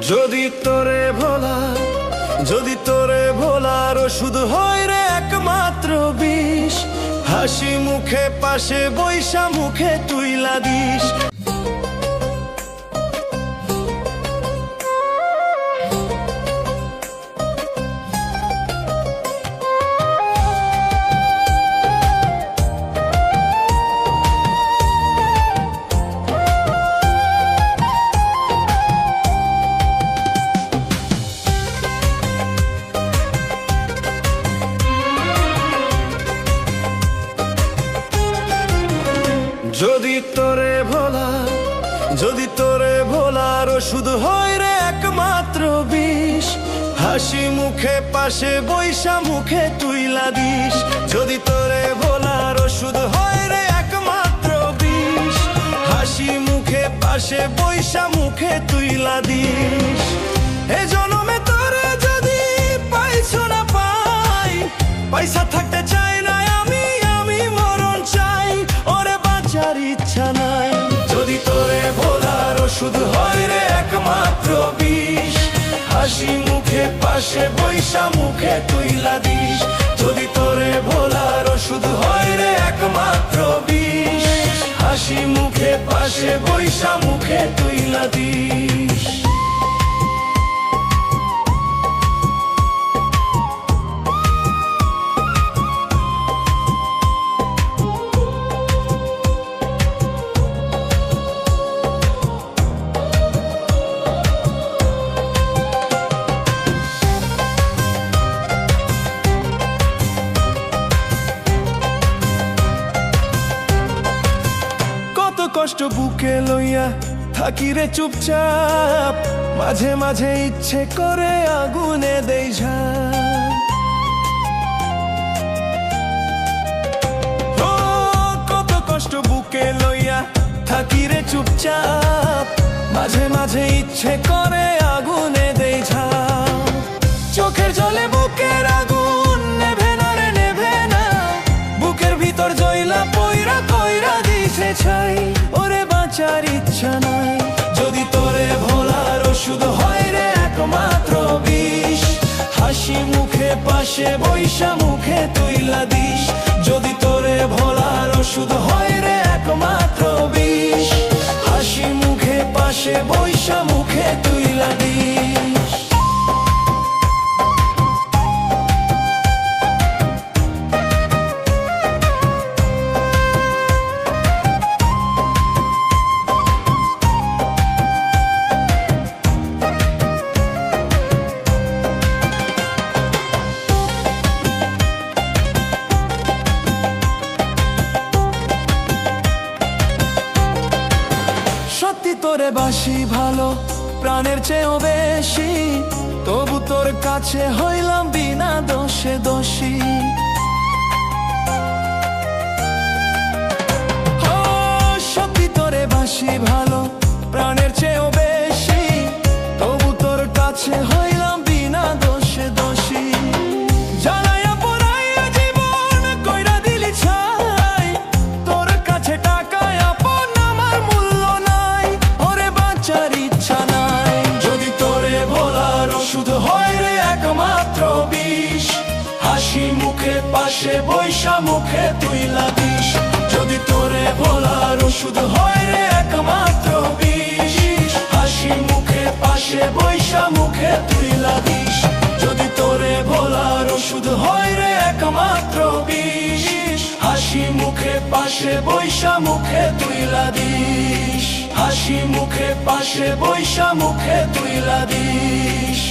যদি তোরে ভোলা, যদি তোরে ভোলার ওষুধ হয় রে একমাত্র বিষ, হাসি মুখে, পাশে বৈশা মুখে তুই দিস। যদি তোরে ভোলা, যদি তোরে ভোলার ওষুধ হয় রে একমাত্র বিষ। হাসি মুখে, পাশে বৈশা মুখে তুইলা দিস যদি তোরে ভোলার ওষুধ হয় রে একমাত্র বিষ। হাসি মুখে, পাশে বৈশা মুখে তুইলা দিস এ জনমে তোরে যদি পাইছো না পাই, পয়সা ওষুধ হয় রে একমাত্র বিষ। হাসি মুখে, পাশে বৈশা মুখে তুইলা দিস। যদি তোরে ভোলার ওষুধ হয় রে একমাত্র বিষ। হাসি মুখে, পাশে বৈশা মুখে তুইলা দিস। কষ্ট বুকে লইয়া থাকি রে চুপচাপ মাঝে মাঝে ইচ্ছে করে আগুনে দেই ও, কত কষ্ট বুকে লইয়া থাকি রে চুপচাপ মাঝে মাঝে ইচ্ছে করে আগুনে দেই চোখের জলে বুকের আগুন হাসি মুখে, পাশে বৈশা মুখে তুই লাদিস যদি তোরে ভোলার ওষুধ হয় রে একমাত্র বিষ। হাসি মুখে, পাশে তোরে বাসি ভালো প্রাণের চেয়েও বেশি। তবু তোর কাছে হইলাম বিনা দোষে দোষী। ভোলার ওষুধ হয় রে একমাত্র বিষ। হাসি মুখে পাশে বৈশা মুখে তুইলা দিস যদি তোরে ভোলার ওষুধ হয় রে একমাত্র বিষ। হাসি মুখে পাশে বৈশা মুখে তুইলা দিস যদি তোরে ভোলার ওষুধ হয় রে একমাত্র বিষ। হাসি মুখে পাশে বৈশা মুখে তুইলা দিস হাসি মুখে পাশে বৈশা মুখে তুইলা দিস।